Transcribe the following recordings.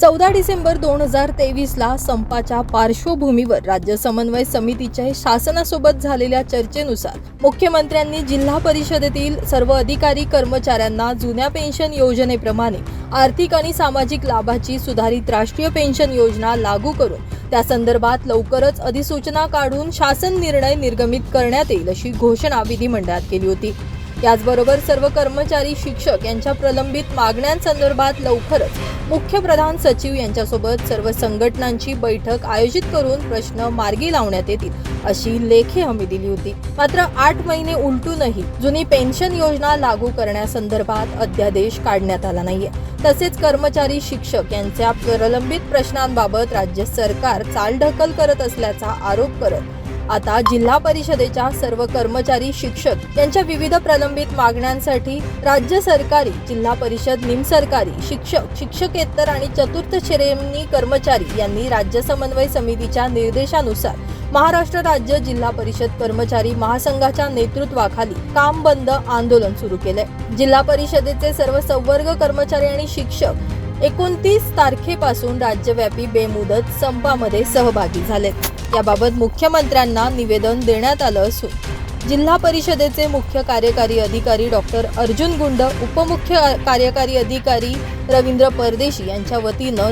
चौदा डिसेंबर दोन हजार तेवीसला संपाच्या पार्श्वभूमीवर राज्य समन्वय समितीच्या शासनासोबत झालेल्या चर्चेनुसार मुख्यमंत्र्यांनी जिल्हा परिषदेतील सर्व अधिकारी कर्मचाऱ्यांना जुन्या पेन्शन योजनेप्रमाणे आर्थिक आणि सामाजिक लाभाची सुधारित राष्ट्रीय पेन्शन योजना लागू करून त्या संदर्भात लवकरच अधिसूचना काढून शासन निर्णय निर्गमित करण्यात येईल अशी घोषणा विधिमंडळात केली होती. याचबरोबर सर्व कर्मचारी शिक्षक यांच्या प्रलंबित मागण्यांसंदर्भात लवकरच मुख्य प्रधान सचिव यांच्यासोबत सर्व संघटनांची बैठक आयोजित करून प्रश्न मार्गी लावण्यात येतील अशी लेखी हमी दिली होती. मात्र आठ महिने उलटूनही जुनी पेन्शन योजना लागू करण्यासंदर्भात अध्यादेश काढण्यात आला नाहीये. तसेच कर्मचारी शिक्षक यांच्या प्रलंबित प्रश्नांबाबत राज्य सरकार चालढकल करत असल्याचा आरोप करत आता जिल्हा परिषदेच्या सर्व कर्मचारी शिक्षक यांच्या विविध प्रलंबित मागण्यांसाठी राज्य सरकारी जिल्हा परिषद निमसरकारी शिक्षक शिक्षकेतर आणि चतुर्थ श्रेणी कर्मचारी यांनी राज्य समन्वय समितीच्या निर्देशानुसार महाराष्ट्र राज्य जिल्हा परिषद कर्मचारी महासंघाच्या नेतृत्वाखाली काम बंद आंदोलन सुरू केले जिल्हा परिषदेचे सर्व संवर्ग कर्मचारी आणि शिक्षक एकोणतीस तारखेपासून राज्यव्यापी बेमुदत संपामध्ये सहभागी झालेत. याबाबत मुख्यमंत्र्यांना निवेदन देण्यात आलं असून जिल्हा परिषदेचे मुख्य कार्यकारी अधिकारी डॉक्टर अर्जुन गुंड उपमुख्य कार्यकारी अधिकारी रवींद्र परदेशी यांच्या वतीनं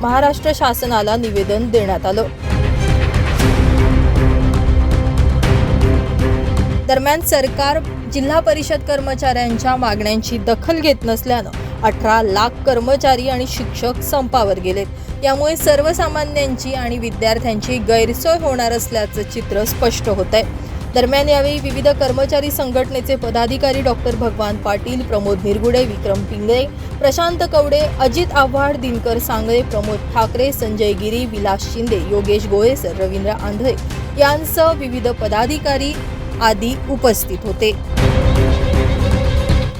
महाराष्ट्र शासनाला निवेदन देण्यात आलं. दरम्यान सरकार जिल्हा परिषद कर्मचाऱ्यांच्या मागण्यांची दखल घेत नसल्यानं अठरा लाख कर्मचारी आणि शिक्षक संपावर गेलेत. यामुळे सर्वसामान्यांची आणि विद्यार्थ्यांची गैरसोय होणार असल्याचं चित्र स्पष्ट होत आहे दरम्यान यावेळी विविध कर्मचारी संघटनेचे पदाधिकारी डॉक्टर भगवान पाटील प्रमोद निरगुडे विक्रम पिंगळे प्रशांत कवडे अजित आव्हाड दिनकर सांगळे प्रमोद ठाकरे संजय गिरी विलास शिंदे योगेश गोळेसर रवींद्र आंधळे यांसह विविध पदाधिकारी आदी उपस्थित होते.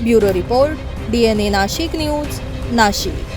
Bureau report DNA Nashik news Nashik.